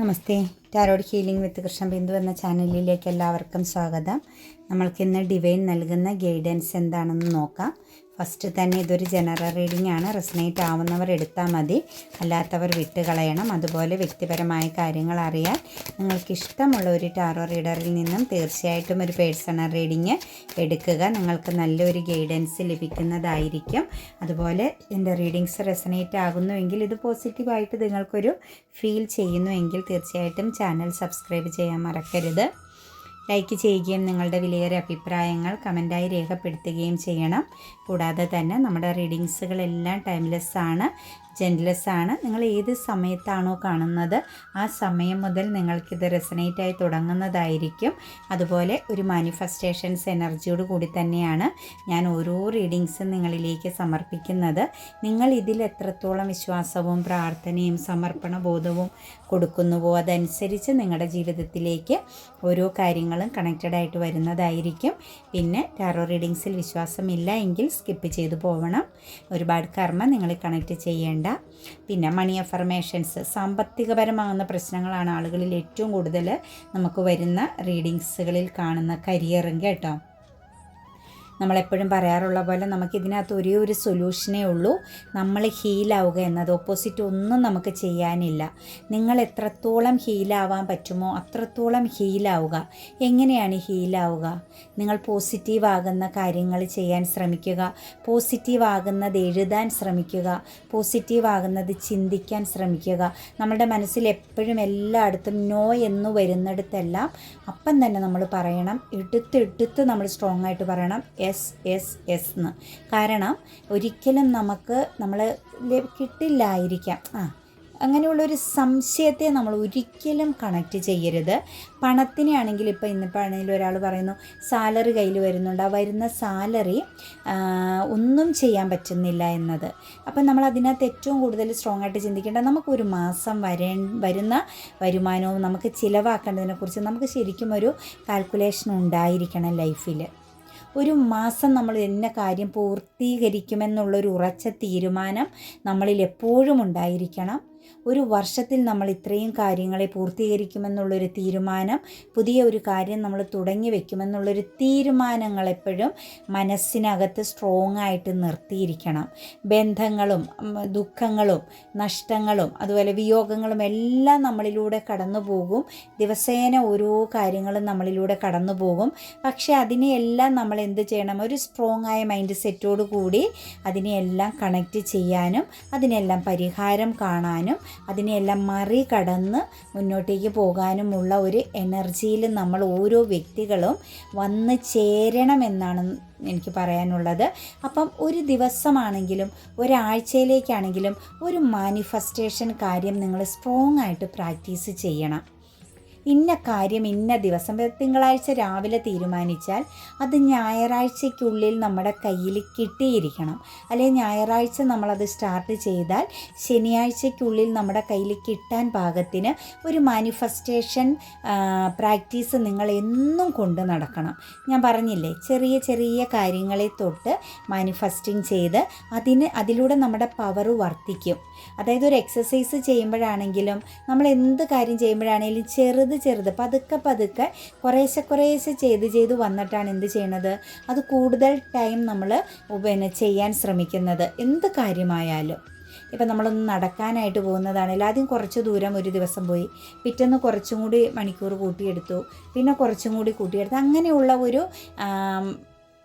Namaste. Tarot healing with Krishna Bindu എന്ന ചാനലിലേക്ക് എല്ലാവർക്കും സ്വാഗതം. നമ്മൾക്കിന്ന് ഡിവൈൻ നൽകുന്ന ഗൈഡൻസ് എന്താണെന്ന് നോക്കാം. ഫസ്റ്റ് തന്നെ ഇതൊരു ജനറൽ റീഡിംഗ് ആണ്. റെസനേറ്റ് ആവുന്നവർ എടുത്താൽ മതി. അല്ലാത്തവർ വിട്ട് കളയണം. അതുപോലെ വ്യക്തിപരമായ കാര്യങ്ങൾ അറിയാൻ നിങ്ങൾക്ക് ഇഷ്ടമുള്ള ഒരു ടാറോ റീഡറിൽ നിന്നും തീർച്ചയായിട്ടും ഒരു പേഴ്സണൽ റീഡിങ് എടുക്കുക. നിങ്ങൾക്ക് നല്ലൊരു ഗൈഡൻസ് ലഭിക്കുന്നതായിരിക്കും. അതുപോലെ എന്റെ റീഡിങ്സ് റെസനേറ്റ് ആകുന്നുവെങ്കിൽ ഇത് പോസിറ്റീവായിട്ട് നിങ്ങൾക്കൊരു ഫീൽ ചെയ്യുന്നുവെങ്കിൽ തീർച്ചയായിട്ടും ചാനൽ സബ്സ്ക്രൈബ് ചെയ്യാൻ മറക്കരുത്. ലൈക്ക് ചെയ്യുകയും നിങ്ങളുടെ വിലയേറിയ അഭിപ്രായങ്ങൾ കമന്റായി രേഖപ്പെടുത്തുകയും ചെയ്യണം. കൂടാതെ തന്നെ നമ്മുടെ റീഡിങ്സുകളെല്ലാം ടൈംലെസ് ആണ് ജെൻലെസ് ആണ്. നിങ്ങൾ ഏത് സമയത്താണോ കാണുന്നത് ആ സമയം മുതൽ നിങ്ങൾക്കിത് റെസനേറ്റ് ആയി തുടങ്ങുന്നതായിരിക്കും. അതുപോലെ ഒരു മാനിഫെസ്റ്റേഷൻസ് എനർജിയോട് കൂടി തന്നെയാണ് ഞാൻ ഓരോ റീഡിങ്സും നിങ്ങളിലേക്ക് സമർപ്പിക്കുന്നത്. നിങ്ങൾ ഇതിൽ എത്രത്തോളം വിശ്വാസവും പ്രാർത്ഥനയും സമർപ്പണ ബോധവും കൊടുക്കുന്നുവോ അതനുസരിച്ച് നിങ്ങളുടെ ജീവിതത്തിലേക്ക് ഓരോ കാര്യങ്ങളും കണക്റ്റഡ് ആയിട്ട് വരുന്നതായിരിക്കും. പിന്നെ ടാറോ റീഡിങ്സിൽ വിശ്വാസമില്ല എങ്കിൽ സ്കിപ്പ് ചെയ്തു പോകണം ഒരുപാട് കർമ്മ നിങ്ങൾ കണക്റ്റ് ചെയ്യേണ്ട പിന്നെ മണി അഫർമേഷൻസ് സാമ്പത്തികപരമാകുന്ന പ്രശ്നങ്ങളാണ് ആളുകളിൽ ഏറ്റവും കൂടുതൽ നമുക്ക് വരുന്ന റീഡിങ്സുകളിൽ കാണുന്ന കരിയറും കേട്ടോ. നമ്മളെപ്പോഴും പറയാറുള്ള പോലെ നമുക്കിതിനകത്ത് ഒരേ ഒരു സൊല്യൂഷനേ ഉള്ളൂ. നമ്മൾ ഹീലാവുക എന്നത്. ഓപ്പോസിറ്റ് ഒന്നും നമുക്ക് ചെയ്യാനില്ല. നിങ്ങൾ എത്രത്തോളം ഹീലാവാൻ പറ്റുമോ അത്രത്തോളം ഹീലാവുക എങ്ങനെയാണ് ഹീലാവുക നിങ്ങൾ പോസിറ്റീവ് ആകുന്ന കാര്യങ്ങൾ ചെയ്യാൻ ശ്രമിക്കുക. പോസിറ്റീവ് ആകുന്നത് എഴുതാൻ ശ്രമിക്കുക. പോസിറ്റീവ് ആകുന്നത് ചിന്തിക്കാൻ ശ്രമിക്കുക. നമ്മുടെ മനസ്സിൽ എപ്പോഴും എല്ലായിടത്തും നോ എന്ന് വരുന്നിടത്തെല്ലാം അപ്പം തന്നെ നമ്മൾ പറയണം. എടുത്ത് എടുത്ത് നമ്മൾ സ്ട്രോങ് ആയിട്ട് പറയണം. എസ് എസ് എസ് എന്ന് കാരണം ഒരിക്കലും നമുക്ക് നമ്മൾ കിട്ടില്ലായിരിക്കാം. ആ അങ്ങനെയുള്ളൊരു സംശയത്തെ നമ്മൾ ഒരിക്കലും കണക്റ്റ് ചെയ്യരുത്. പണത്തിനെ ആണെങ്കിൽ ഇപ്പോൾ ഇന്നിപ്പോൾ ആണെങ്കിലും ഒരാൾ പറയുന്നു സാലറി കയ്യിൽ വരുന്നുണ്ട്. ആ വരുന്ന സാലറി ഒന്നും ചെയ്യാൻ പറ്റുന്നില്ല എന്നത്. അപ്പം നമ്മൾ അതിനകത്ത് ഏറ്റവും കൂടുതൽ സ്ട്രോങ് ആയിട്ട് ചിന്തിക്കേണ്ട നമുക്കൊരു മാസം വരേ വരുന്ന വരുമാനവും നമുക്ക് ചിലവാക്കേണ്ടതിനെക്കുറിച്ച് നമുക്ക് ശരിക്കും ഒരു കാൽക്കുലേഷൻ ഉണ്ടായിരിക്കണം ലൈഫിൽ ഒരു മാസം നമ്മൾ എന്ന കാര്യം പൂർത്തീകരിക്കുമെന്നുള്ളൊരു ഉറച്ച തീരുമാനം നമ്മളിൽ എപ്പോഴും ഉണ്ടായിരിക്കണം. ഒരു വർഷത്തിൽ നമ്മൾ ഇത്രയും കാര്യങ്ങളെ പൂർത്തീകരിക്കുമെന്നുള്ളൊരു തീരുമാനം പുതിയ ഒരു കാര്യം നമ്മൾ തുടങ്ങി വയ്ക്കുമെന്നുള്ളൊരു തീരുമാനങ്ങൾ എപ്പോഴും മനസ്സിനകത്ത് സ്ട്രോങ് ആയിട്ട് നിർത്തിയിരിക്കണം. ബന്ധങ്ങളും ദുഃഖങ്ങളും നഷ്ടങ്ങളും അതുപോലെ വിയോഗങ്ങളും എല്ലാം നമ്മളിലൂടെ കടന്നു പോകും. ദിവസേന ഓരോ കാര്യങ്ങളും നമ്മളിലൂടെ കടന്നു പോകും. പക്ഷേ അതിനെയെല്ലാം നമ്മൾ എന്ത് ചെയ്യണം? ഒരു സ്ട്രോങ് ആയ മൈൻഡ് സെറ്റോടു കൂടി അതിനെയെല്ലാം കണക്റ്റ് ചെയ്യാനും അതിനെല്ലാം പരിഹാരം കാണാനും അതിനെയെല്ലാം മറികടന്ന് മുന്നോട്ടേക്ക് പോകാനുമുള്ള ഒരു എനർജിയിൽ നമ്മൾ ഓരോ വ്യക്തികളും വന്ന് ചേരണമെന്നാണ് എനിക്ക് പറയാനുള്ളത്. അപ്പം ഒരു ദിവസമാണെങ്കിലും ഒരാഴ്ചയിലേക്കാണെങ്കിലും ഒരു മാനിഫെസ്റ്റേഷൻ കാര്യം നിങ്ങൾ സ്ട്രോങ് ആയിട്ട് പ്രാക്ടീസ് ചെയ്യണം. ഇന്ന കാര്യം ഇന്ന ദിവസം തിങ്കളാഴ്ച രാവിലെ തീരുമാനിച്ചാൽ അത് ഞായറാഴ്ചയ്ക്കുള്ളിൽ നമ്മുടെ കയ്യിൽ കിട്ടിയിരിക്കണം. അല്ലെങ്കിൽ ഞായറാഴ്ച നമ്മളത് സ്റ്റാർട്ട് ചെയ്താൽ ശനിയാഴ്ചയ്ക്കുള്ളിൽ നമ്മുടെ കയ്യിൽ കിട്ടാൻ പാകത്തിന് ഒരു മാനിഫെസ്റ്റേഷൻ പ്രാക്ടീസ് നിങ്ങൾ എന്നും കൊണ്ട് നടക്കണം. ഞാൻ പറഞ്ഞില്ലേ ചെറിയ ചെറിയ കാര്യങ്ങളെ തൊട്ട് മാനിഫെസ്റ്റിംഗ് ചെയ്ത് അതിന് അതിലൂടെ നമ്മുടെ പവർ വർദ്ധിക്കും. അതായത് ഒരു എക്സസൈസ് ചെയ്യുമ്പോഴാണെങ്കിലും നമ്മൾ എന്ത് കാര്യം ചെയ്യുമ്പോഴാണെങ്കിലും ചെറുത് ചെറുത് പതുക്കെ പതുക്കെ കുറേശ്ശെ കുറേശ്ശെ ചെയ്ത് ചെയ്ത് വന്നിട്ടാണ് എന്ത് ചെയ്യണത്? അത് കൂടുതൽ ടൈം നമ്മൾ പിന്നെ ചെയ്യാൻ ശ്രമിക്കുന്നത്. എന്ത് കാര്യമായാലും. ഇപ്പം നമ്മളൊന്ന് നടക്കാനായിട്ട് പോകുന്നതാണെങ്കിൽ ആദ്യം കുറച്ച് ദൂരം ഒരു ദിവസം പോയി. പിറ്റേന്ന് കുറച്ചും കൂടി മണിക്കൂർ കൂട്ടിയെടുത്തു. പിന്നെ കുറച്ചും കൂടി കൂട്ടിയെടുത്തു. അങ്ങനെയുള്ള ഒരു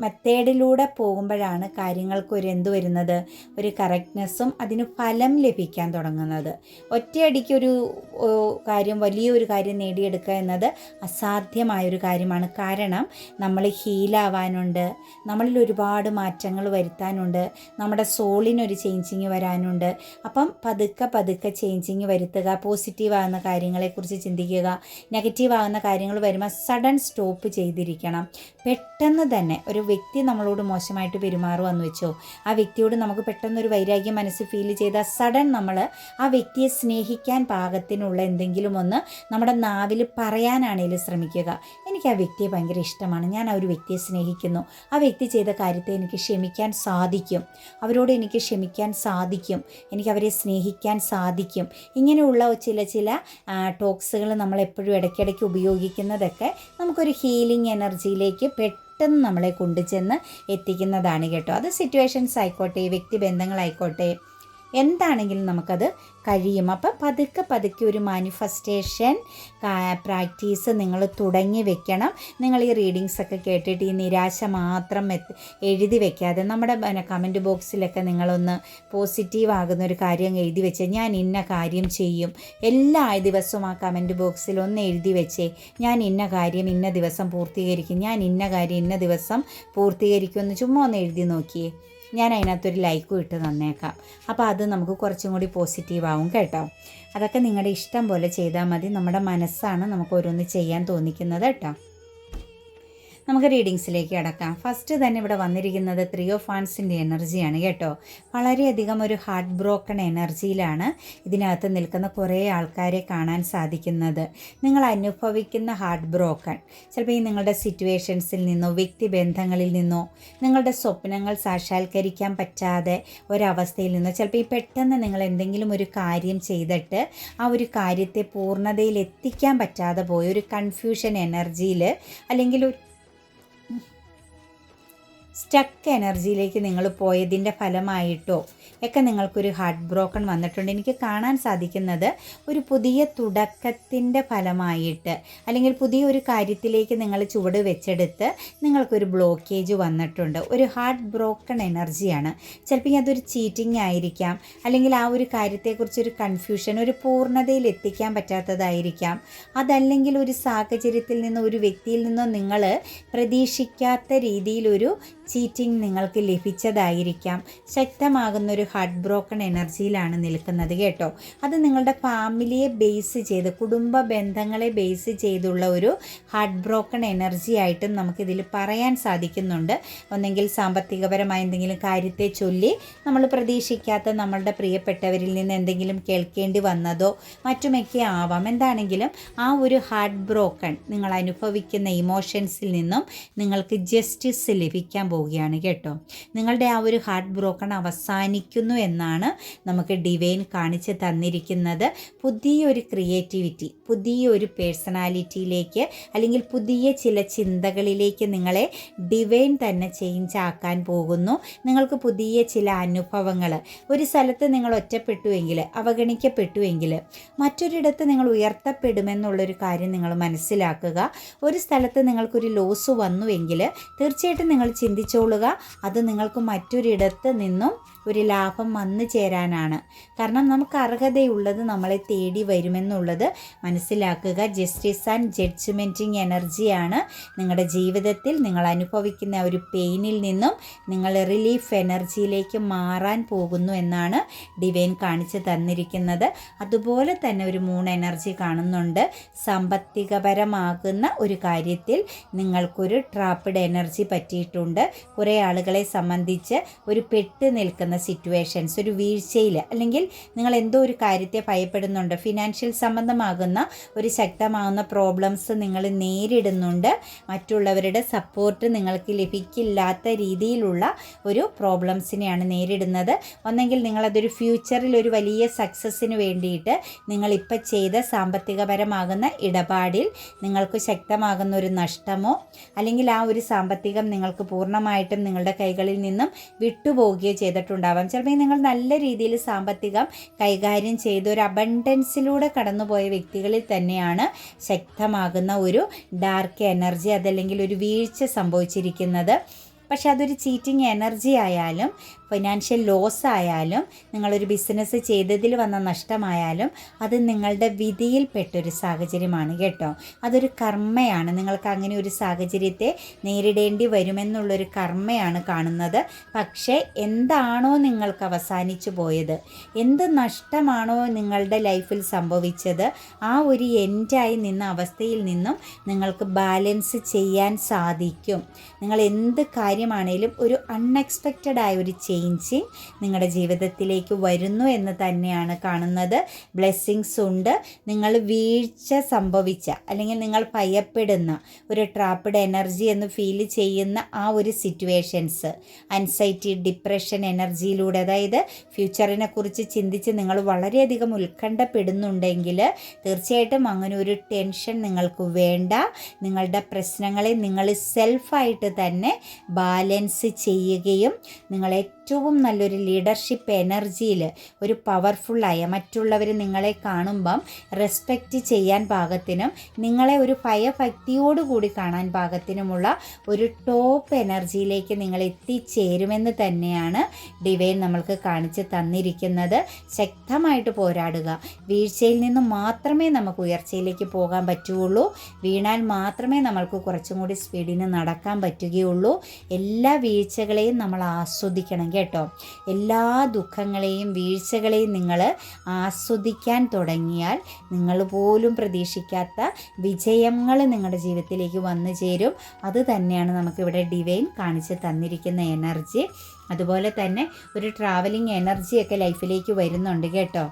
മെത്തേഡിലൂടെ പോകുമ്പോഴാണ് കാര്യങ്ങൾക്ക് ഒരു എന്ത് വരുന്നത്? ഒരു കറക്റ്റ്നെസ്സും അതിന് ഫലം ലഭിക്കാൻ തുടങ്ങുന്നത്. ഒറ്റയടിക്കൊരു കാര്യം വലിയൊരു കാര്യം നേടിയെടുക്കുക എന്നത് അസാധ്യമായൊരു കാര്യമാണ്. കാരണം നമ്മൾ ഹീലാവാനുണ്ട് നമ്മളിൽ ഒരുപാട് മാറ്റങ്ങൾ വരുത്താനുണ്ട് നമ്മുടെ സോളിനൊരു ചേഞ്ചിങ് വരാനുണ്ട്. അപ്പം പതുക്കെ പതുക്കെ ചേഞ്ചിങ് വരുത്തുക പോസിറ്റീവ് ആകുന്ന കാര്യങ്ങളെക്കുറിച്ച് ചിന്തിക്കുക നെഗറ്റീവ് ആകുന്ന കാര്യങ്ങൾ വരുമ്പോൾ സഡൻ സ്റ്റോപ്പ് ചെയ്തിരിക്കണം. പെട്ടെന്ന് തന്നെ ഒരു വ്യക്തി നമ്മളോട് മോശമായിട്ട് പെരുമാറുമെന്ന് വെച്ചോ? ആ വ്യക്തിയോട് നമുക്ക് പെട്ടെന്നൊരു വൈരാഗ്യം മനസ്സ് ഫീൽ ചെയ്താൽ സഡൻ നമ്മൾ ആ വ്യക്തിയെ സ്നേഹിക്കാൻ പാകത്തിനുള്ള എന്തെങ്കിലും ഒന്ന് നമ്മുടെ നാവിൽ പറയാനാണേലും ശ്രമിക്കുക. എനിക്ക് ആ വ്യക്തിയെ ഭയങ്കര ഇഷ്ടമാണ്. ഞാൻ ആ ഒരു വ്യക്തിയെ സ്നേഹിക്കുന്നു. ആ വ്യക്തി ചെയ്ത കാര്യത്തെ എനിക്ക് ക്ഷമിക്കാൻ സാധിക്കും. അവരോട് എനിക്ക് ക്ഷമിക്കാൻ സാധിക്കും. എനിക്ക് അവരെ സ്നേഹിക്കാൻ സാധിക്കും. ഇങ്ങനെയുള്ള ചില ചില ടോക്സുകൾ നമ്മൾ എപ്പോഴും ഇടയ്ക്കിടയ്ക്ക് ഉപയോഗിക്കുന്നതൊക്കെ നമുക്കൊരു ഹീലിംഗ് എനർജിയിലേക്ക് പെട്ടെന്ന് നമ്മളെ കൊണ്ടുചെന്ന് എത്തിക്കുന്നതാണ് കേട്ടോ. അത് സിറ്റുവേഷൻസ് ആയിക്കോട്ടെ വ്യക്തിബന്ധങ്ങളായിക്കോട്ടെ എന്താണെങ്കിലും നമുക്കത് കഴിയും. അപ്പം പതുക്കെ പതുക്കെ ഒരു മാനിഫെസ്റ്റേഷൻ പ്രാക്ടീസ് നിങ്ങൾ തുടങ്ങി വെക്കണം. നിങ്ങൾ ഈ റീഡിങ്സ് ഒക്കെ കേട്ടിട്ട് ഈ നിരാശ മാത്രം എഴുതി വെക്കാതെ നമ്മുടെ കമന്റ് ബോക്സിലൊക്കെ നിങ്ങളൊന്ന് പോസിറ്റീവ് ആകുന്ന ഒരു കാര്യം എഴുതി വെച്ചേ. ഞാൻ ഇന്ന കാര്യം ചെയ്യും. എല്ലാ ദിവസവും ആ കമന്റ് ബോക്സിൽ ഒന്ന് എഴുതി വെച്ചേ. ഞാൻ ഇന്ന കാര്യം ഇന്ന ദിവസം പൂർത്തീകരിക്കും. ഞാൻ ഇന്ന കാര്യം ഇന്ന ദിവസം പൂർത്തീകരിക്കുമെന്ന് ചുമ്മാ ഒന്ന് എഴുതി നോക്കിയേ. ഞാൻ അതിനകത്തൊരു ലൈക്കും ഇട്ട് തന്നേക്കാം. അപ്പോൾ അത് നമുക്ക് കുറച്ചും കൂടി പോസിറ്റീവ് ആവും കേട്ടോ. അതൊക്കെ നിങ്ങളുടെ ഇഷ്ടം പോലെ ചെയ്താൽ മതി. നമ്മുടെ മനസ്സാണ് നമുക്ക് ഓരോന്ന് ചെയ്യാൻ തോന്നിക്കുന്നത് കേട്ടോ. നമുക്ക് റീഡിങ്സിലേക്ക് അടക്കാം ഫസ്റ്റ് തന്നെ ഇവിടെ വന്നിരിക്കുന്നത് ത്രീ ഓഫ് ഫാൻസിന്റെ എനർജിയാണ് കേട്ടോ. വളരെയധികം ഒരു ഹാർട്ട് ബ്രോക്കൺ എനർജിയിലാണ് ഇതിനകത്ത് നിൽക്കുന്ന കുറേ ആൾക്കാരെ കാണാൻ സാധിക്കുന്നത്. നിങ്ങൾ അനുഭവിക്കുന്ന ഹാർട്ട് ബ്രോക്കൺ ചിലപ്പോൾ ഈ നിങ്ങളുടെ സിറ്റുവേഷൻസിൽ നിന്നോ വ്യക്തിബന്ധങ്ങളിൽ നിന്നോ നിങ്ങളുടെ സ്വപ്നങ്ങൾ സാക്ഷാത്കരിക്കാൻ പറ്റാതെ ഒരവസ്ഥയിൽ നിന്നോ ചിലപ്പോൾ ഈ പെട്ടെന്ന് നിങ്ങൾ എന്തെങ്കിലും ഒരു കാര്യം ചെയ്തിട്ട് ആ ഒരു കാര്യത്തെ പൂർണതയിൽ എത്തിക്കാൻ പറ്റാതെ പോയ ഒരു കൺഫ്യൂഷൻ എനർജിയിൽ അല്ലെങ്കിൽ സ്റ്റക്ക് എനർജിയിലേക്ക് നിങ്ങൾ പോയതിന്റെ ഫലമായിട്ടോ ഒക്കെ നിങ്ങൾക്കൊരു ഹാർട്ട് ബ്രോക്കൺ വന്നിട്ടുണ്ട്. എനിക്ക് കാണാൻ സാധിക്കുന്നത് ഒരു പുതിയ തുടക്കത്തിന്റെ ഫലമായിട്ട് അല്ലെങ്കിൽ പുതിയ ഒരു കാര്യത്തിലേക്ക് നിങ്ങൾ ചുവട് വെച്ചെടുത്ത് നിങ്ങൾക്കൊരു ബ്ലോക്കേജ് വന്നിട്ടുണ്ട്. ഒരു ഹാർട്ട് ബ്രോക്കൺ എനർജിയാണ് ചിലപ്പോൾ അതൊരു ചീറ്റിംഗ് ആയിരിക്കാം. അല്ലെങ്കിൽ ആ ഒരു കാര്യത്തെക്കുറിച്ചൊരു കൺഫ്യൂഷൻ ഒരു പൂർണതയിൽ എത്തിക്കാൻ പറ്റാത്തതായിരിക്കാം. അതല്ലെങ്കിൽ ഒരു സാഹചര്യത്തിൽ നിന്നോ ഒരു വ്യക്തിയിൽ നിന്നോ നിങ്ങൾ പ്രതീക്ഷിക്കാത്ത രീതിയിലൊരു ചീറ്റിംഗ് നിങ്ങൾക്ക് ലഭിച്ചതായിരിക്കാം. ശക്തമാകുന്നൊരു ഹാർട്ട് ബ്രോക്കൺ എനർജിയിലാണ് നിൽക്കുന്നത് കേട്ടോ. അത് നിങ്ങളുടെ ഫാമിലിയെ ബേസ് ചെയ്ത് കുടുംബ ബന്ധങ്ങളെ ബേസ് ചെയ്തുള്ള ഒരു ഹാർട്ട് ബ്രോക്കൺ എനർജി ആയിട്ടും നമുക്കിതിൽ പറയാൻ സാധിക്കുന്നുണ്ട്. ഒന്നെങ്കിൽ സാമ്പത്തികപരമായ എന്തെങ്കിലും കാര്യത്തെ ചൊല്ലി നമ്മൾ പ്രതീക്ഷിക്കാത്ത നമ്മളുടെ പ്രിയപ്പെട്ടവരിൽ നിന്ന് എന്തെങ്കിലും കേൾക്കേണ്ടി വന്നതോ മറ്റുമൊക്കെ ആവാം. എന്താണെങ്കിലും ആ ഒരു ഹാർട്ട് ബ്രോക്കൺ നിങ്ങൾ അനുഭവിക്കുന്ന ഇമോഷൻസിൽ നിന്നും നിങ്ങൾക്ക് ജസ്റ്റിസ് ലഭിക്കാൻ പോവുകയാണ് കേട്ടോ. നിങ്ങളുടെ ആ ഒരു ഹാർട്ട് ബ്രോക്കൺ അവസാനിക്കുന്നു എന്നാണ് നമുക്ക് ഡിവൈൻ കാണിച്ച് തന്നിരിക്കുന്നത്. പുതിയൊരു ക്രിയേറ്റിവിറ്റി പുതിയൊരു പേഴ്സണാലിറ്റിയിലേക്ക് അല്ലെങ്കിൽ പുതിയ ചില ചിന്തകളിലേക്ക് നിങ്ങളെ ഡിവൈൻ തന്നെ ചേഞ്ച് ആക്കാൻ പോകുന്നു. നിങ്ങൾക്ക് പുതിയ ചില അനുഭവങ്ങൾ ഒരു സ്ഥലത്ത് നിങ്ങൾ ഒറ്റപ്പെട്ടുവെങ്കിൽ അവഗണിക്കപ്പെട്ടുവെങ്കിൽ മറ്റൊരിടത്ത് നിങ്ങൾ ഉയർത്തപ്പെടുമെന്നുള്ളൊരു കാര്യം നിങ്ങൾ മനസ്സിലാക്കുക. ഒരു സ്ഥലത്ത് നിങ്ങൾക്കൊരു ലോസ് വന്നുവെങ്കിൽ തീർച്ചയായിട്ടും നിങ്ങൾ ചിന്തിച്ചോളുക അത് നിങ്ങൾക്ക് മറ്റൊരിടത്ത് നിന്നും ഒരു ലാഭം വന്നു ചേരാനാണ്. കാരണം നമുക്ക് അർഹതയുള്ളത് നമ്മളെ തേടി വരുമെന്നുള്ളത് മനസ്സിലാക്കുക. ജസ്റ്റിസ് ആൻഡ് ജഡ്ജ്മെന്റിങ് എനർജിയാണ് നിങ്ങളുടെ ജീവിതത്തിൽ നിങ്ങൾ അനുഭവിക്കുന്ന ഒരു പെയിനിൽ നിന്നും നിങ്ങൾ റിലീഫ് എനർജിയിലേക്ക് മാറാൻ പോകുന്നു എന്നാണ് ഡിവൈൻ കാണിച്ചു തന്നിരിക്കുന്നത്. അതുപോലെ തന്നെ ഒരു മൂൺ എനർജി കാണുന്നുണ്ട്. സാമ്പത്തികപരമാകുന്ന ഒരു കാര്യത്തിൽ നിങ്ങൾക്കൊരു ട്രാപ്പിഡ് എനർജി പറ്റിയിട്ടുണ്ട്. കുറേ ആളുകളെ സംബന്ധിച്ച് ഒരു പെട്ട് നിൽക്കുന്ന സിറ്റുവേഷൻസ് ഒരു വീഴ്ചയിൽ അല്ലെങ്കിൽ നിങ്ങൾ എന്തോ ഒരു കാര്യത്തെ ഭയപ്പെടുന്നുണ്ട് ഫിനാൻഷ്യൽ സംബന്ധമാകുന്ന ഒരു ശക്തമാകുന്ന പ്രോബ്ലംസ് നിങ്ങൾ നേരിടുന്നുണ്ട് മറ്റുള്ളവരുടെ സപ്പോർട്ട് നിങ്ങൾക്ക് ലഭിക്കില്ലാത്ത രീതിയിലുള്ള ഒരു പ്രോബ്ലംസിനെയാണ് നേരിടുന്നത്. ഒന്നെങ്കിൽ നിങ്ങളതൊരു ഫ്യൂച്ചറിൽ ഒരു വലിയ സക്സസ്സിന് വേണ്ടിയിട്ട് നിങ്ങളിപ്പോൾ ചെയ്ത സാമ്പത്തികപരമാകുന്ന ഇടപാടിൽ നിങ്ങൾക്ക് ശക്തമാകുന്ന ഒരു നഷ്ടമോ അല്ലെങ്കിൽ ആ ഒരു സാമ്പത്തികം നിങ്ങൾക്ക് പൂർണമായിട്ടും നിങ്ങളുടെ കൈകളിൽ നിന്നും വിട്ടുപോവുകയോ ചെയ്തിട്ടുണ്ടാവാം ചിലപ്പോൾ നിങ്ങൾ നല്ല രീതിയിൽ സാമ്പത്തികം കൈകാര്യം ചെയ്ത് ഒരു അബണ്ടൻസിലൂടെ കടന്നുപോയ വ്യക്തികളിൽ തന്നെയാണ് ശക്തമാകുന്ന ഒരു ഡാർക്ക് എനർജി അതല്ലെങ്കിൽ ഒരു വീഴ്ച സംഭവിച്ചിരിക്കുന്നത്. പക്ഷെ അതൊരു ചീറ്റിംഗ് എനർജി ആയാലും ഫിനാൻഷ്യൽ ലോസ് ആയാലും നിങ്ങളൊരു ബിസിനസ് ചെയ്തതിൽ വന്ന നഷ്ടമായാലും അത് നിങ്ങളുടെ വിധിയിൽപ്പെട്ടൊരു സാഹചര്യമാണ് കേട്ടോ. അതൊരു കർമ്മയാണ്. നിങ്ങൾക്ക് അങ്ങനെ ഒരു സാഹചര്യത്തെ നേരിടേണ്ടി വരുമെന്നുള്ളൊരു കർമ്മയാണ് കാണുന്നത്. പക്ഷേ എന്താണോ നിങ്ങൾക്ക് അവസാനിച്ചു പോയത് എന്ത് നഷ്ടമാണോ നിങ്ങളുടെ ലൈഫിൽ സംഭവിച്ചത് ആ ഒരു എൻഡായി നിന്ന അവസ്ഥയിൽ നിന്നും നിങ്ങൾക്ക് ബാലൻസ് ചെയ്യാൻ സാധിക്കും. നിങ്ങൾ എന്ത് കാര്യം കാര്യമാണേലും ഒരു അൺഎക്സ്പെക്റ്റഡ് ആയ ഒരു ചേഞ്ചിങ് നിങ്ങളുടെ ജീവിതത്തിലേക്ക് വരുന്നു എന്ന് തന്നെയാണ് കാണുന്നത്. ബ്ലെസ്സിങ്സ് ഉണ്ട്. നിങ്ങൾ വീഴ്ച സംഭവിച്ച അല്ലെങ്കിൽ നിങ്ങൾ ഭയപ്പെടുന്ന ഒരു ട്രാപ്പിഡ് എനർജി എന്ന് ഫീൽ ചെയ്യുന്ന ആ ഒരു സിറ്റുവേഷൻസ് അൻസൈറ്റി ഡിപ്രഷൻ എനർജിയിലൂടെ അതായത് ഫ്യൂച്ചറിനെ കുറിച്ച് ചിന്തിച്ച് നിങ്ങൾ വളരെയധികം ഉത്കണ്ഠപ്പെടുന്നുണ്ടെങ്കിൽ തീർച്ചയായിട്ടും അങ്ങനെ ഒരു ടെൻഷൻ നിങ്ങൾക്ക് വേണ്ട. നിങ്ങളുടെ പ്രശ്നങ്ങളെ നിങ്ങൾ സെൽഫായിട്ട് തന്നെ ബാലൻസ് ചെയ്യുകയും നിങ്ങൾ ഏറ്റവും നല്ലൊരു ലീഡർഷിപ്പ് എനർജിയിൽ ഒരു പവർഫുള്ളായ മറ്റുള്ളവർ നിങ്ങളെ കാണുമ്പം റെസ്പെക്റ്റ് ചെയ്യാൻ പാകത്തിനും നിങ്ങളെ ഒരു ഭയഭക്തിയോടുകൂടി കാണാൻ പാകത്തിനുമുള്ള ഒരു ടോപ്പ് എനർജിയിലേക്ക് നിങ്ങൾ എത്തിച്ചേരുമെന്ന് തന്നെയാണ് ഡിവൈൻ നമ്മൾക്ക് കാണിച്ച് തന്നിരിക്കുന്നത്. ശക്തമായിട്ട് പോരാടുക. വീഴ്ചയിൽ നിന്ന് മാത്രമേ നമുക്ക് ഉയർച്ചയിലേക്ക് പോകാൻ പറ്റുകയുള്ളൂ. വീണാൽ മാത്രമേ നമ്മൾക്ക് കുറച്ചും കൂടി സ്പീഡിന് നടക്കാൻ പറ്റുകയുള്ളൂ. എല്ലാ വീഴ്ചകളെയും നമ്മൾ ആസ്വദിക്കണം. കേട്ടോ. എല്ലാ ദുഃഖങ്ങളെയും വീഴ്ചകളെയും നിങ്ങൾ ആസ്വദിക്കാൻ തുടങ്ങിയാൽ നിങ്ങൾ പോലും പ്രതീക്ഷിക്കാത്ത വിജയങ്ങൾ നിങ്ങളുടെ ജീവിതത്തിലേക്ക് വന്നു ചേരും. അത് തന്നെയാണ് നമുക്കിവിടെ ഡിവൈൻ കാണിച്ച് തന്നിരിക്കുന്ന എനർജി. അതുപോലെ തന്നെ ഒരു ട്രാവലിംഗ് എനർജിയൊക്കെ ലൈഫിലേക്ക് വരുന്നുണ്ട് കേട്ടോ.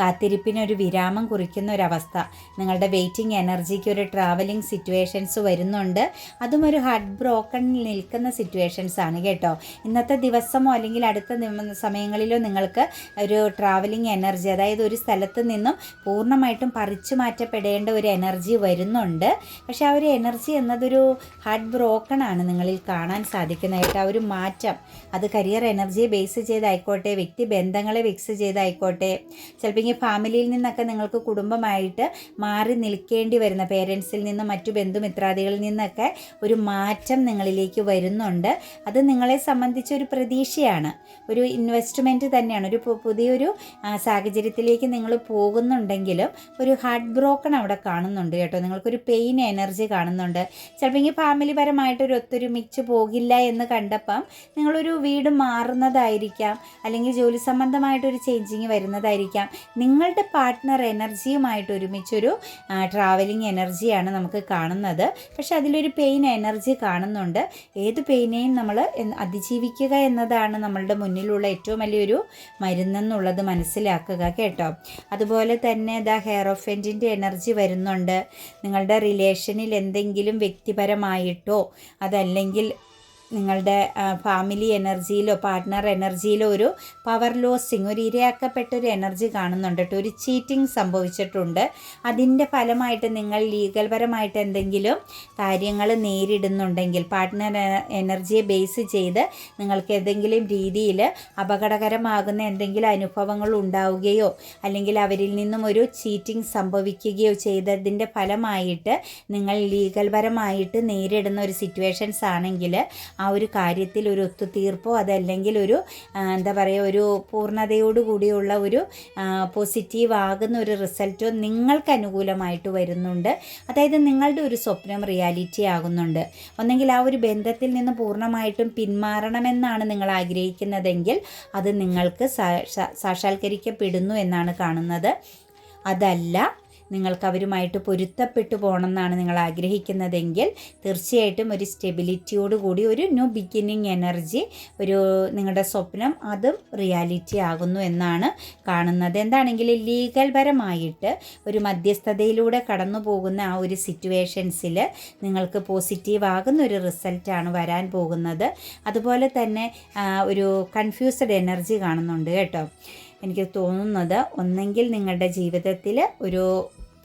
കാത്തിരിപ്പിന് ഒരു വിരാമം കുറിക്കുന്ന ഒരവസ്ഥ നിങ്ങളുടെ വെയിറ്റിംഗ് എനർജിക്ക് ഒരു ട്രാവലിംഗ് സിറ്റുവേഷൻസ് വരുന്നുണ്ട്. അതും ഒരു ഹാർട്ട് ബ്രോക്കൺ നിൽക്കുന്ന സിറ്റുവേഷൻസ് ആണ് കേട്ടോ. ഇന്നത്തെ ദിവസമോ അല്ലെങ്കിൽ അടുത്ത സമയങ്ങളിലോ നിങ്ങൾക്ക് ഒരു ട്രാവലിംഗ് എനർജി അതായത് ഒരു സ്ഥലത്ത് നിന്നും പൂർണമായിട്ടും പറിച്ചു മാറ്റപ്പെടേണ്ട ഒരു എനർജി വരുന്നുണ്ട്. പക്ഷേ ആ ഒരു എനർജി എന്നതൊരു ഹാർട്ട് ബ്രോക്കൺ ആണ് നിങ്ങളിൽ കാണാൻ സാധിക്കുന്നത് കേട്ടോ. ആ ഒരു മാറ്റം. അത് കരിയർ എനർജിയെ ബേസ് ചെയ്തായിക്കോട്ടെ വ്യക്തി ബന്ധങ്ങളെ ഫിക്സ് ചെയ്തായിക്കോട്ടെ. ചിലപ്പോൾ ഈ ഫാമിലിയിൽ നിന്നൊക്കെ നിങ്ങൾക്ക് കുടുംബമായിട്ട് മാറി നിൽക്കേണ്ടി വരുന്ന പേരൻസിൽ നിന്നും മറ്റു ബന്ധുമിത്രാദികളിൽ നിന്നൊക്കെ ഒരു മാറ്റം നിങ്ങളിലേക്ക് വരുന്നുണ്ട്. അത് നിങ്ങളെ സംബന്ധിച്ച് ഒരു പ്രതീക്ഷയാണ്. ഒരു ഇൻവെസ്റ്റ്മെന്റ് തന്നെയാണ്. ഒരു പുതിയൊരു സാഹചര്യത്തിലേക്ക് നിങ്ങൾ പോകുന്നുണ്ടെങ്കിലും ഒരു ഹാർട്ട് ബ്രോക്കൺ അവിടെ കാണുന്നുണ്ട് കേട്ടോ. നിങ്ങൾക്കൊരു പെയിൻ എനർജി കാണുന്നുണ്ട്. ചിലപ്പോൾ ഈ ഫാമിലി പരമായിട്ട് ഒരു ഒത്തൊരുമിച്ച് പോകില്ല എന്ന് കണ്ടപ്പം നിങ്ങളൊരു വീട് മാറുന്നതായിരിക്കാം. അല്ലെങ്കിൽ ജോലി സംബന്ധമായിട്ടൊരു ചേഞ്ചിങ് വരുന്നതായിരിക്കാം. നിങ്ങളുടെ പാർട്ട്ണർ എനർജിയുമായിട്ട് ഒരുമിച്ചൊരു ട്രാവലിംഗ് എനർജിയാണ് നമുക്ക് കാണുന്നത്. പക്ഷെ അതിലൊരു പെയിൻ എനർജി കാണുന്നുണ്ട്. ഏത് പെയിനെയും നമ്മൾ അതിജീവിക്കുക എന്നതാണ് നമ്മളുടെ മുന്നിലുള്ള ഏറ്റവും വലിയൊരു മരുന്നെന്നുള്ളത് മനസ്സിലാക്കുക കേട്ടോ. അതുപോലെ തന്നെ ദ ഹെയർ ഓഫെന്റിന്റെ എനർജി വരുന്നുണ്ട്. നിങ്ങളുടെ റിലേഷനിൽ എന്തെങ്കിലും വ്യക്തിപരമായിട്ടോ അതല്ലെങ്കിൽ നിങ്ങളുടെ ഫാമിലി എനർജിയിലോ പാർട്ട്ണർ എനർജിയിലോ ഒരു പവർ ലോസിങ് ഒരു ഇരയാക്കപ്പെട്ട ഒരു എനർജി കാണുന്നുണ്ട് കേട്ടോ ഒരു ചീറ്റിംഗ് സംഭവിച്ചിട്ടുണ്ട്. അതിന്റെ ഫലമായിട്ട് നിങ്ങൾ ലീഗൽ പരമായിട്ട് എന്തെങ്കിലും കാര്യങ്ങൾ നേരിടുന്നുണ്ടെങ്കിൽ പാർട്ട്ണർ എനർജിയെ ബേസ് ചെയ്ത് നിങ്ങൾക്ക് ഏതെങ്കിലും രീതിയിൽ അപകടകരമാകുന്ന എന്തെങ്കിലും അനുഭവങ്ങൾ ഉണ്ടാവുകയോ അല്ലെങ്കിൽ അവരിൽ നിന്നും ഒരു ചീറ്റിംഗ് സംഭവിക്കുകയോ ചെയ്തതിന്റെ ഫലമായിട്ട് നിങ്ങൾ ലീഗൽപരമായിട്ട് നേരിടുന്ന ഒരു സിറ്റുവേഷൻസ് ആണെങ്കിൽ ആ ഒരു കാര്യത്തിൽ ഒരു ഒത്തുതീർപ്പോ അതല്ലെങ്കിൽ ഒരു എന്താ പറയുക ഒരു പൂർണതയോടു കൂടിയുള്ള ഒരു പോസിറ്റീവ് ആകുന്ന ഒരു റിസൾട്ടോ നിങ്ങൾക്ക് അനുകൂലമായിട്ട് വരുന്നുണ്ട്. അതായത് നിങ്ങളുടെ ഒരു സ്വപ്നം റിയാലിറ്റി ആകുന്നുണ്ട്. ഒന്നെങ്കിൽ ആ ഒരു ബന്ധത്തിൽ നിന്ന് പൂർണമായിട്ടും പിന്മാറണമെന്നാണ് നിങ്ങൾ ആഗ്രഹിക്കുന്നതെങ്കിൽ അത് നിങ്ങൾക്ക് സാക്ഷാത്കരിക്കപ്പെടുന്നു എന്നാണ് കാണുന്നത്. അതല്ല നിങ്ങൾക്ക് അവരുമായിട്ട് പൊരുത്തപ്പെട്ടു പോകണമെന്നാണ് നിങ്ങൾ ആഗ്രഹിക്കുന്നതെങ്കിൽ തീർച്ചയായിട്ടും ഒരു സ്റ്റെബിലിറ്റിയോട് കൂടി ഒരു ന്യൂ ബിഗിന്നിങ് എനർജി ഒരു നിങ്ങളുടെ സ്വപ്നം അതും റിയാലിറ്റി ആകുന്നു എന്നാണ് കാണുന്നത്. എന്താണെങ്കിലും ലീഗൽ പരമായിട്ട് ഒരു മധ്യസ്ഥതയിലൂടെ കടന്നു പോകുന്ന ആ ഒരു സിറ്റുവേഷൻസിൽ നിങ്ങൾക്ക് പോസിറ്റീവ് ആകുന്ന ഒരു റിസൾട്ടാണ് വരാൻ പോകുന്നത്. അതുപോലെ തന്നെ ഒരു കൺഫ്യൂസ്ഡ് എനർജി കാണുന്നുണ്ട് കേട്ടോ. എനിക്ക് തോന്നുന്നത് ഒന്നെങ്കിൽ നിങ്ങളുടെ ജീവിതത്തിൽ ഒരു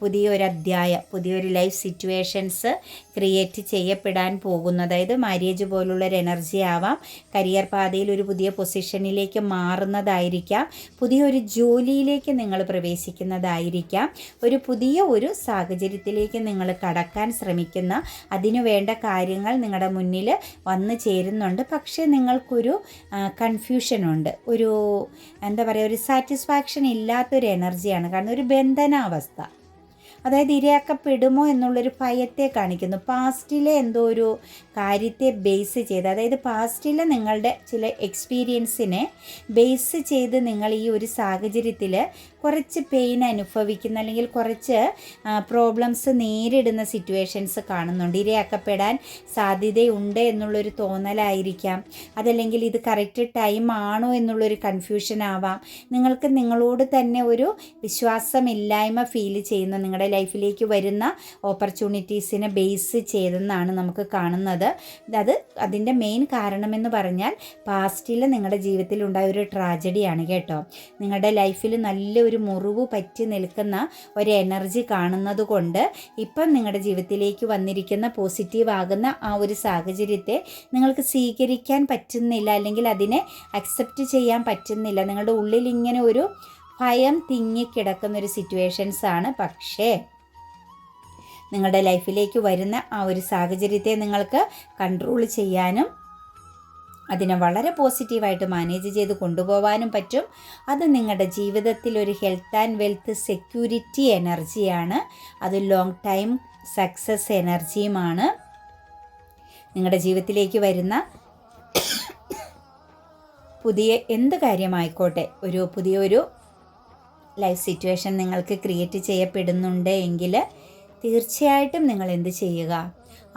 പുതിയൊരു അധ്യായം പുതിയൊരു ലൈഫ് സിറ്റുവേഷൻസ് ക്രിയേറ്റ് ചെയ്യപ്പെടാൻ പോകുന്നു അതായത് മാര്യേജ് പോലുള്ളൊരു എനർജി ആവാം. കരിയർ പാതയിൽ ഒരു പുതിയ പൊസിഷനിലേക്ക് മാറുന്നതായിരിക്കാം. പുതിയൊരു ജോലിയിലേക്ക് നിങ്ങൾ പ്രവേശിക്കുന്നതായിരിക്കാം. ഒരു പുതിയ ഒരു സാഹചര്യത്തിലേക്ക് നിങ്ങൾ കടക്കാൻ ശ്രമിക്കുന്ന അതിനു വേണ്ട കാര്യങ്ങൾ നിങ്ങളുടെ മുന്നിൽ വന്നു ചേരുന്നുണ്ട്. പക്ഷേ നിങ്ങൾക്കൊരു കൺഫ്യൂഷനുണ്ട് ഒരു എന്താ പറയുക ഒരു സാറ്റിസ്ഫാക്ഷൻ ഇല്ലാത്തൊരു എനർജിയാണ് കാരണം ഒരു ബന്ധനാവസ്ഥ. അതായത് ഇരയാക്കപ്പെടുമോ എന്നുള്ളൊരു ഭയത്തെ കാണിക്കുന്നു. പാസ്റ്റിലെ എന്തോ ഒരു കാര്യത്തെ ബേസ് ചെയ്ത് അതായത് പാസ്റ്റിലെ നിങ്ങളുടെ ചില എക്സ്പീരിയൻസിനെ ബേസ് ചെയ്ത് നിങ്ങൾ ഈ ഒരു സാഹചര്യത്തിൽ കുറച്ച് പെയിൻ അനുഭവിക്കുന്ന അല്ലെങ്കിൽ കുറച്ച് പ്രോബ്ലംസ് നേരിടുന്ന സിറ്റുവേഷൻസ് കാണുന്നുണ്ട്. ഇരയാക്കപ്പെടാൻ സാധ്യതയുണ്ട് എന്നുള്ളൊരു തോന്നലായിരിക്കാം. അതല്ലെങ്കിൽ ഇത് കറക്റ്റ് ടൈം ആണോ എന്നുള്ളൊരു കൺഫ്യൂഷൻ ആവാം. നിങ്ങൾക്ക് നിങ്ങളോട് തന്നെ ഒരു വിശ്വാസമില്ലായ്മ ഫീൽ ചെയ്യുന്ന നിങ്ങളുടെ ലൈഫിലേക്ക് വരുന്ന ഓപ്പർച്യൂണിറ്റീസിനെ ബേസ് ചെയ്തെന്നാണ് നമുക്ക് കാണുന്നത്. അത് അതിന്റെ മെയിൻ കാരണമെന്ന് പറഞ്ഞാൽ പാസ്റ്റിൽ നിങ്ങളുടെ ജീവിതത്തിൽ ഉണ്ടായ ഒരു ട്രാജഡിയാണ് കേട്ടോ. നിങ്ങളുടെ ലൈഫിൽ നല്ലൊരു മുറിവ് പറ്റി നിൽക്കുന്ന ഒരു എനർജി കാണുന്നത് കൊണ്ട് ഇപ്പം നിങ്ങളുടെ ജീവിതത്തിലേക്ക് വന്നിരിക്കുന്ന പോസിറ്റീവ് ആകുന്ന ആ ഒരു സാഹചര്യത്തെ നിങ്ങൾക്ക് സ്വീകരിക്കാൻ പറ്റുന്നില്ല അല്ലെങ്കിൽ അതിനെ അക്സെപ്റ്റ് ചെയ്യാൻ പറ്റുന്നില്ല. നിങ്ങളുടെ ഉള്ളിൽ ഇങ്ങനെ ഒരു ഭയം തിങ്ങിക്കിടക്കുന്ന ഒരു സിറ്റുവേഷൻസ് ആണ്. പക്ഷേ നിങ്ങളുടെ ലൈഫിലേക്ക് വരുന്ന ആ ഒരു സാഹചര്യത്തെ നിങ്ങൾക്ക് കൺട്രോൾ ചെയ്യാനും അതിനെ വളരെ പോസിറ്റീവായിട്ട് മാനേജ് ചെയ്ത് കൊണ്ടുപോകാനും പറ്റും. അത് നിങ്ങളുടെ ജീവിതത്തിൽ ഒരു ഹെൽത്ത് ആൻഡ് വെൽത്ത് സെക്യൂരിറ്റി എനർജിയാണ്. അത് ലോങ് ടൈം സക്സസ് എനർജിയുമാണ്. നിങ്ങളുടെ ജീവിതത്തിലേക്ക് വരുന്ന പുതിയ എന്ത് കാര്യമായിക്കോട്ടെ ഒരു പുതിയൊരു ലൈഫ് സിറ്റുവേഷൻ നിങ്ങൾക്ക് ക്രിയേറ്റ് ചെയ്യപ്പെടുന്നുണ്ട് എങ്കിൽ തീർച്ചയായിട്ടും നിങ്ങൾ എന്ത് ചെയ്യുക?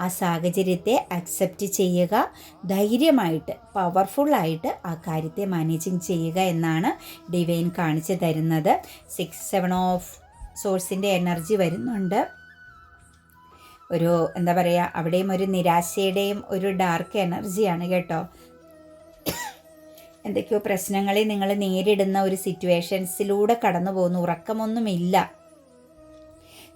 ആ സാഹചര്യത്തെ അക്സെപ്റ്റ് ചെയ്യുക. ധൈര്യമായിട്ട് പവർഫുള്ളായിട്ട് ആ കാര്യത്തെ മാനേജിങ് ചെയ്യുക എന്നാണ് ഡിവൈൻ കാണിച്ചു തരുന്നത്. സിക്സ് സെവൻ ഓഫ് സോഴ്സിന്റെ എനർജി വരുന്നുണ്ട്. ഒരു എന്താ പറയുക അവിടെയും ഒരു നിരാശയുടെയും ഒരു ഡാർക്ക് എനർജിയാണ് കേട്ടോ. എന്തൊക്കെയോ പ്രശ്നങ്ങളെ നിങ്ങൾ നേരിടുന്ന ഒരു സിറ്റുവേഷൻസിലൂടെ കടന്നു പോകുന്നു ഉറക്കമൊന്നുമില്ല.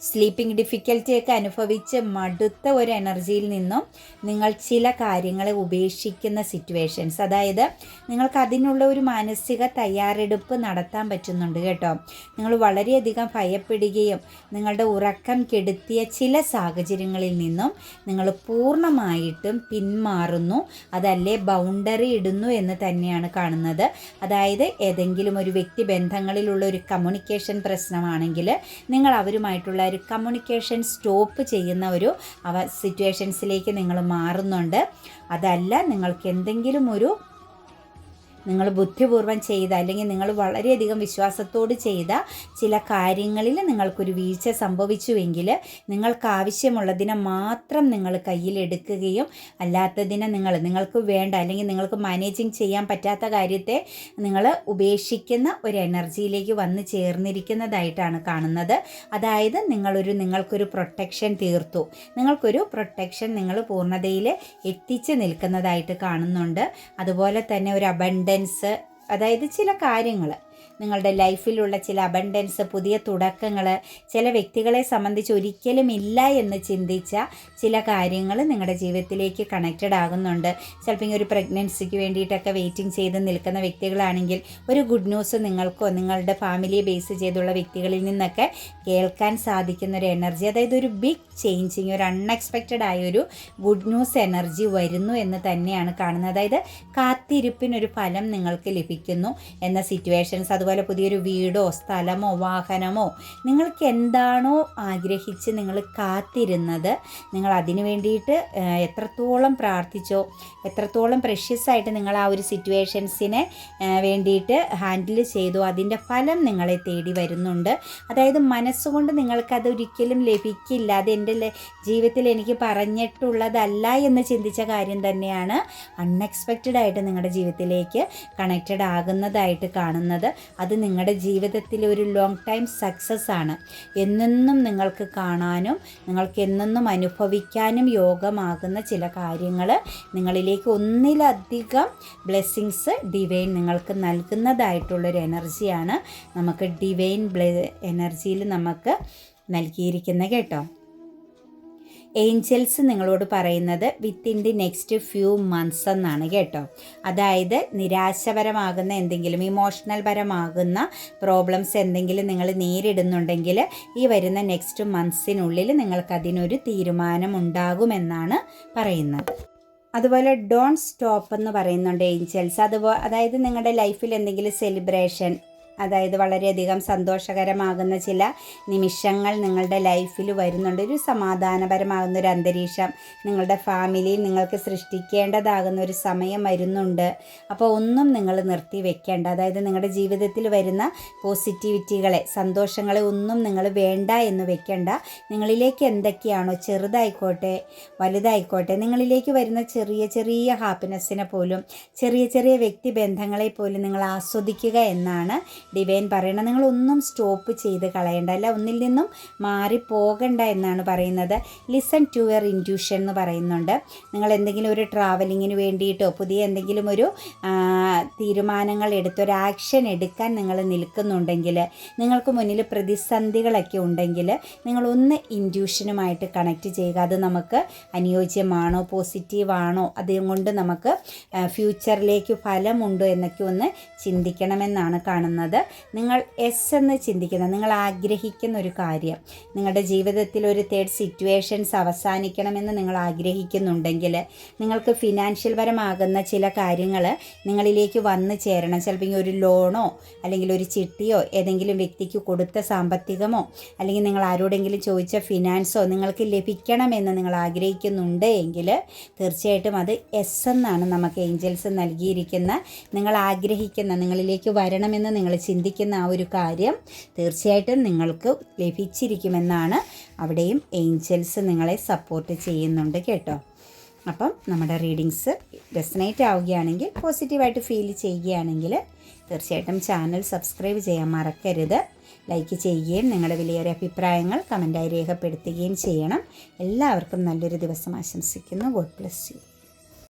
സ്ലീപ്പിംഗ് ഡിഫിക്കൽറ്റിയൊക്കെ അനുഭവിച്ച് മടുത്ത ഒരു എനർജിയിൽ നിന്നും നിങ്ങൾ ചില കാര്യങ്ങളെ ഉപേക്ഷിക്കുന്ന സിറ്റുവേഷൻസ് അതായത് നിങ്ങൾക്ക് അതിനുള്ള ഒരു മാനസിക തയ്യാറെടുപ്പ് നടത്താൻ പറ്റുന്നുണ്ട് കേട്ടോ. നിങ്ങൾ വളരെയധികം ഭയപ്പെടുകയും നിങ്ങളുടെ ഉറക്കം കെടുത്തിയ ചില സാഹചര്യങ്ങളിൽ നിന്നും നിങ്ങൾ പൂർണമായിട്ടും പിന്മാറുന്നു. അതല്ലേ ബൗണ്ടറി ഇടുന്നു എന്ന് തന്നെയാണ് കാണുന്നത്. അതായത് ഏതെങ്കിലും ഒരു വ്യക്തി ബന്ധങ്ങളിലുള്ള ഒരു കമ്മ്യൂണിക്കേഷൻ പ്രശ്നമാണെങ്കിൽ നിങ്ങൾ അവരുമായിട്ടുള്ള ഒരു കമ്മ്യൂണിക്കേഷൻ സ്റ്റോപ്പ് ചെയ്യുന്ന ഒരു അവ സിറ്റുവേഷൻസിലേക്ക് നിങ്ങൾ മാറുന്നുണ്ട്. അതല്ല നിങ്ങൾക്ക് എന്തെങ്കിലും ഒരു നിങ്ങൾ ബുദ്ധിപൂർവം ചെയ്ത അല്ലെങ്കിൽ നിങ്ങൾ വളരെയധികം വിശ്വാസത്തോട് ചെയ്ത ചില കാര്യങ്ങളിൽ നിങ്ങൾക്കൊരു വീഴ്ച സംഭവിച്ചുവെങ്കിൽ നിങ്ങൾക്ക് ആവശ്യമുള്ളതിനെ മാത്രം നിങ്ങൾ കയ്യിലെടുക്കുകയും അല്ലാത്തതിനെ നിങ്ങൾ നിങ്ങൾക്ക് വേണ്ട അല്ലെങ്കിൽ നിങ്ങൾക്ക് മാനേജിങ് ചെയ്യാൻ പറ്റാത്ത കാര്യത്തെ നിങ്ങൾ ഉപേക്ഷിക്കുന്ന ഒരു എനർജിയിലേക്ക് വന്ന് ചേർന്നിരിക്കുന്നതായിട്ടാണ് കാണുന്നത്. അതായത് നിങ്ങളൊരു നിങ്ങൾക്കൊരു പ്രൊട്ടക്ഷൻ തീർത്തു. നിങ്ങൾക്കൊരു പ്രൊട്ടക്ഷൻ നിങ്ങൾ പൂർണതയിൽ എത്തിച്ച് നിൽക്കുന്നതായിട്ട് കാണുന്നുണ്ട്. അതുപോലെ തന്നെ ഒരു അബണ്ടൻ അബണ്ടൻസ് അതായത് ചില കാര്യങ്ങൾ നിങ്ങളുടെ ലൈഫിലുള്ള ചില അബണ്ടൻസ് പുതിയ തുടക്കങ്ങൾ ചില വ്യക്തികളെ സംബന്ധിച്ച് ഒരിക്കലും ഇല്ല എന്ന് ചിന്തിച്ച ചില കാര്യങ്ങൾ നിങ്ങളുടെ ജീവിതത്തിലേക്ക് കണക്റ്റഡ് ആകുന്നുണ്ട്. ചിലപ്പോൾ ഒരു പ്രഗ്നൻസിക്ക് വേണ്ടിയിട്ടൊക്കെ വെയിറ്റിംഗ് ചെയ്ത് നിൽക്കുന്ന വ്യക്തികളാണെങ്കിൽ ഒരു ഗുഡ് ന്യൂസ് നിങ്ങൾക്കോ നിങ്ങളുടെ ഫാമിലിയെ ബേസ് ചെയ്തുള്ള വ്യക്തികളിൽ നിന്നൊക്കെ കേൾക്കാൻ സാധിക്കുന്ന ഒരു എനർജി അതായത് ഒരു ബിഗ് ചേഞ്ചിങ് ഒരു അൺഎക്സ്പെക്റ്റഡ് ആയൊരു ഗുഡ് ന്യൂസ് എനർജി വരുന്നു എന്ന് തന്നെയാണ് കാണുന്നത്. അതായത് കാത്തിരിപ്പിനൊരു ഫലം നിങ്ങൾക്ക് ലഭിക്കുന്നു എന്ന സിറ്റുവേഷൻസ് അത് അതുപോലെ പുതിയൊരു വീടോ സ്ഥലമോ വാഹനമോ നിങ്ങൾക്ക് എന്താണോ ആഗ്രഹിച്ച് നിങ്ങൾ കാത്തിരുന്നത് നിങ്ങൾ അതിനു വേണ്ടിയിട്ട് എത്രത്തോളം പ്രാർത്ഥിച്ചോ എത്രത്തോളം പ്രഷ്യസായിട്ട് നിങ്ങൾ ആ ഒരു സിറ്റുവേഷൻസിനെ വേണ്ടിയിട്ട് ഹാൻഡിൽ ചെയ്തു അതിന്റെ ഫലം നിങ്ങളെ തേടി വരുന്നുണ്ട്. അതായത് മനസ്സുകൊണ്ട് നിങ്ങൾക്കത് ഒരിക്കലും ലഭിക്കില്ല. അത് എന്റെ ജീവിതത്തിൽ എനിക്ക് പറഞ്ഞിട്ടുള്ളതല്ല എന്ന് ചിന്തിച്ച കാര്യം തന്നെയാണ് അൺഎക്സ്പെക്റ്റഡ് ആയിട്ട് നിങ്ങളുടെ ജീവിതത്തിലേക്ക് കണക്റ്റഡ് ആകുന്നതായിട്ട് കാണുന്നത്. അത് നിങ്ങളുടെ ജീവിതത്തിൽ ഒരു ലോങ് ടൈം സക്സസ് ആണ്. എന്നെന്നും നിങ്ങൾക്ക് കാണാനും നിങ്ങൾക്ക് എന്നെന്നും അനുഭവിക്കാനും യോഗമാകുന്ന ചില കാര്യങ്ങൾ നിങ്ങളിലേക്ക് ഒന്നിലധികം ബ്ലെസ്സിങ്സ് ഡിവൈൻ നിങ്ങൾക്ക് നൽകുന്നതായിട്ടുള്ളൊരു എനർജിയാണ് നമുക്ക് ഡിവൈൻ ബ്ലെ എനർജിയിൽ നമുക്ക് നൽകിയിരിക്കുന്നത് കേട്ടോ. ഏഞ്ചൽസ് നിങ്ങളോട് പറയുന്നത് within the next few months എന്നാണ് കേട്ടോ. അതായത് നിരാശപരമാകുന്ന എന്തെങ്കിലും ഇമോഷണൽ പരമാകുന്ന പ്രോബ്ലംസ് എന്തെങ്കിലും നിങ്ങൾ നേരിടുന്നുണ്ടെങ്കിൽ ഈ വരുന്ന നെക്സ്റ്റ് മന്ത്സിനുള്ളിൽ നിങ്ങൾക്കതിനൊരു തീരുമാനം ഉണ്ടാകുമെന്നാണ് പറയുന്നത്. അതുപോലെ ഡോൺ സ്റ്റോപ്പ് എന്ന് പറയുന്നുണ്ട് ഏഞ്ചൽസ്. അതുപോലെ അതായത് നിങ്ങളുടെ ലൈഫിൽ എന്തെങ്കിലും സെലിബ്രേഷൻ അതായത് വളരെയധികം സന്തോഷകരമാകുന്ന ചില നിമിഷങ്ങൾ നിങ്ങളുടെ ലൈഫിൽ വരുന്നുണ്ട്. ഒരു സമാധാനപരമാകുന്ന ഒരു അന്തരീക്ഷം നിങ്ങളുടെ ഫാമിലിയിൽ നിങ്ങൾക്ക് സൃഷ്ടിക്കേണ്ടതാകുന്ന ഒരു സമയം വരുന്നുണ്ട്. അപ്പോൾ ഒന്നും നിങ്ങൾ നിർത്തി വെക്കേണ്ട. അതായത് നിങ്ങളുടെ ജീവിതത്തിൽ വരുന്ന പോസിറ്റിവിറ്റികളെ സന്തോഷങ്ങളെ ഒന്നും നിങ്ങൾ വേണ്ട എന്ന് വെക്കേണ്ട. നിങ്ങളിലേക്ക് എന്തൊക്കെയാണോ ചെറുതായിക്കോട്ടെ വലുതായിക്കോട്ടെ നിങ്ങളിലേക്ക് വരുന്ന ചെറിയ ചെറിയ ഹാപ്പിനെസ്സിനെ പോലും ചെറിയ ചെറിയ വ്യക്തിബന്ധങ്ങളെ പോലും നിങ്ങൾ ആസ്വദിക്കുക എന്നാണ് ഡിവൈൻ പറയണം നിങ്ങളൊന്നും സ്റ്റോപ്പ് ചെയ്ത് കളയണ്ട. അല്ല ഒന്നിൽ നിന്നും മാറിപ്പോകണ്ട എന്നാണ് പറയുന്നത്. ലിസൺ ടു യുവർ ഇന്റ്യൂഷൻ എന്ന് പറയുന്നുണ്ട്. നിങ്ങൾ എന്തെങ്കിലും ഒരു ട്രാവലിങ്ങിന് വേണ്ടിയിട്ടോ പുതിയ എന്തെങ്കിലും ഒരു തീരുമാനങ്ങൾ എടുത്ത് ഒരു ആക്ഷൻ എടുക്കാൻ നിങ്ങൾ നിൽക്കുന്നുണ്ടെങ്കിൽ നിങ്ങൾക്ക് മുന്നിൽ പ്രതിസന്ധികളൊക്കെ ഉണ്ടെങ്കിൽ നിങ്ങളൊന്ന് ഇന്റ്യൂഷനുമായിട്ട് കണക്റ്റ് ചെയ്യുക. അത് നമുക്ക് അനുയോജ്യമാണോ പോസിറ്റീവാണോ അതുകൊണ്ട് നമുക്ക് ഫ്യൂച്ചറിലേക്ക് ഫലമുണ്ടോ എന്നൊക്കെ ഒന്ന് ചിന്തിക്കണമെന്നാണ് കാണുന്നത്. നിങ്ങൾ എസ് എന്ന് ചിന്തിക്കുന്ന നിങ്ങൾ ആഗ്രഹിക്കുന്ന ഒരു കാര്യം. നിങ്ങളുടെ ജീവിതത്തിൽ ഒരു തേർഡ് സിറ്റുവേഷൻസ് അവസാനിക്കണമെന്ന് നിങ്ങൾ ആഗ്രഹിക്കുന്നുണ്ടെങ്കിൽ നിങ്ങൾക്ക് ഫിനാൻഷ്യൽ പരമാകുന്ന ചില കാര്യങ്ങൾ നിങ്ങളിലേക്ക് വന്നു ചേരണം. ചിലപ്പോൾ ഒരു ലോണോ അല്ലെങ്കിൽ ഒരു ചിട്ടിയോ ഏതെങ്കിലും വ്യക്തിക്ക് കൊടുത്ത സാമ്പത്തികമോ അല്ലെങ്കിൽ നിങ്ങൾ ആരോടെങ്കിലും ചോദിച്ച ഫിനാൻസോ നിങ്ങൾക്ക് ലഭിക്കണമെന്ന് നിങ്ങൾ ആഗ്രഹിക്കുന്നുണ്ട് എങ്കിൽ തീർച്ചയായിട്ടും അത് എസ് എന്നാണ് നമുക്ക് ഏഞ്ചൽസ് നൽകിയിരിക്കുന്ന. നിങ്ങൾ ആഗ്രഹിക്കുന്ന നിങ്ങളിലേക്ക് വരണമെന്ന് നിങ്ങൾ ചിന്തിക്കുന്ന ആ ഒരു കാര്യം തീർച്ചയായിട്ടും നിങ്ങൾക്ക് ലഭിച്ചിരിക്കുമെന്നാണ് അവിടെയും ഏഞ്ചൽസ് നിങ്ങളെ സപ്പോർട്ട് ചെയ്യുന്നുണ്ട് കേട്ടോ. അപ്പം നമ്മുടെ റീഡിങ്സ് റെസനേറ്റ് ആവുകയാണെങ്കിൽ പോസിറ്റീവായിട്ട് ഫീൽ ചെയ്യുകയാണെങ്കിൽ തീർച്ചയായിട്ടും ചാനൽ സബ്സ്ക്രൈബ് ചെയ്യാൻ മറക്കരുത്. ലൈക്ക് ചെയ്യുകയും നിങ്ങളുടെ വിലയേറിയ അഭിപ്രായങ്ങൾ കമന്റായി രേഖപ്പെടുത്തുകയും ചെയ്യണം. എല്ലാവർക്കും നല്ലൊരു ദിവസം ആശംസിക്കുന്നു. God plus U